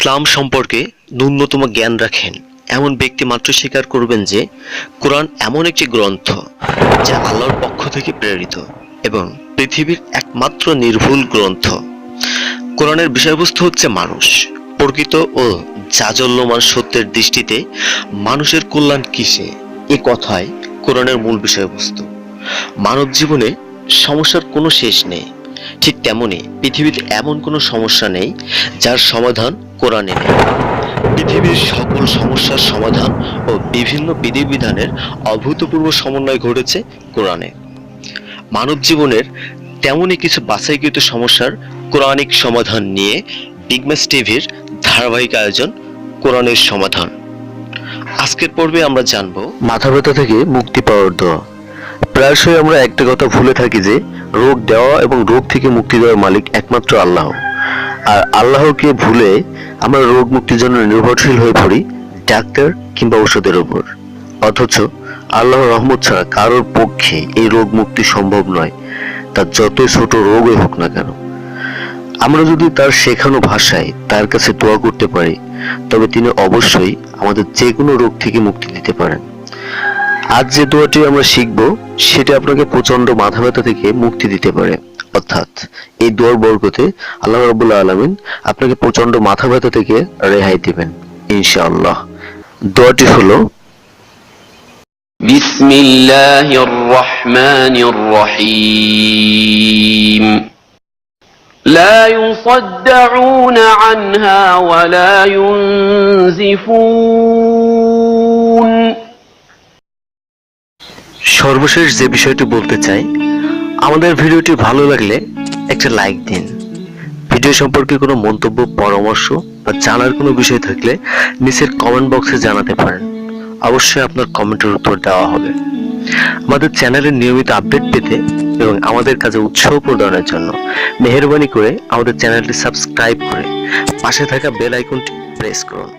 ইসলাম সম্পর্কে ন্যূনতম জ্ঞান রাখেন। এমন ব্যক্তি মাত্র স্বীকার করবেন যে, কোরআন এমন একটি গ্রন্থ যা আল্লাহর পক্ষ থেকে প্রেরিত এবং পৃথিবীর একমাত্র নির্ভুল গ্রন্থ। কোরআনের বিষয়বস্তু হচ্ছে মানুষ। প্রকৃত ও জাজল্যমান সত্যের দৃষ্টিতে মানুষের কল্যাণ কিসে? এ কথাই কোরআনের মূল বিষয়বস্তু। মানব জীবনে সমস্যার কোনো শেষ নেই। ঠিক তেমনি পৃথিবীতে এমন কোনো সমস্যা নেই যার সমাধান কোরআনে নেই। পৃথিবীর সকল সমস্যার সমাধান ও বিভিন্ন বিধিবিধানের অভূতপূর্ব সমন্বয় ঘটেছে কোরআনে। মানব জীবনের তেমনই কিছু বাছাইকৃত সমস্যার কোরআনিক সমাধান নিয়ে বিগম্যাস টিভির ধারাবাহিক আয়োজন কোরআনের সমাধান। আজকের পর্বে আমরা জানব মাথা ব্যথা থেকে মুক্তি পাওয়ার দোয়া। প্রায়শই আমরা একটা কথা ভুলে থাকি যে, রোগ দেওয়া এবং রোগ থেকে মুক্তি দেওয়ার মালিক একমাত্র আল্লাহ। আর আল্লাহকে ভুলে আমরা রোগ মুক্তির জন্য নির্ভরশীল হয়ে পড়ি ডাক্তার কিংবা ওষুধের উপর। অথচ আল্লাহর রহমত ছাড়া কারোর পক্ষে এই রোগ মুক্তি সম্ভব নয় তার যতই ছোট রোগই হোক না কেন। আমরা যদি তার শেখানো ভাষায় তার কাছে দোয়া করতে পারি, তবে তিনি অবশ্যই আমাদের যে কোনো রোগ থেকে মুক্তি দিতে পারেন। আজ যে দোয়াটি আমরা শিখব, সেটা আপনাকে প্রচণ্ড মাথা ব্যথা থেকে মুক্তি দিতে পারে। অর্থাৎ এই দোয়ার বরকতে আল্লাহ রাবুল্লাহ আলমিন আপনাকে প্রচন্ড মাথা ব্যথা থেকে রেহাই দিবেন ইনশাআল্লাহ দোয়াটি হলো بسم الله الرحمن الرحيم لا يصدعون عنها ولا ينزفون সর্বশেষ যে বিষয়টি বলতে চাই আমাদের ভিডিওটি ভালো লাগলে একটা লাইক দিন। ভিডিও সম্পর্কে কোনো মন্তব্য, পরামর্শ বা জানার কোনো বিষয় থাকলে নিচের কমেন্ট বক্সে জানাতে পারেন। অবশ্যই আপনার কমেন্টের উত্তর দেওয়া হবে। আমাদের চ্যানেলের নিয়মিত আপডেট পেতে এবং আমাদের কাজে উৎসাহ প্রদানের জন্য মেহরবানি করে আমাদের চ্যানেলটি সাবস্ক্রাইব করে পাশে থাকা বেল আইকনটি প্রেস করুন।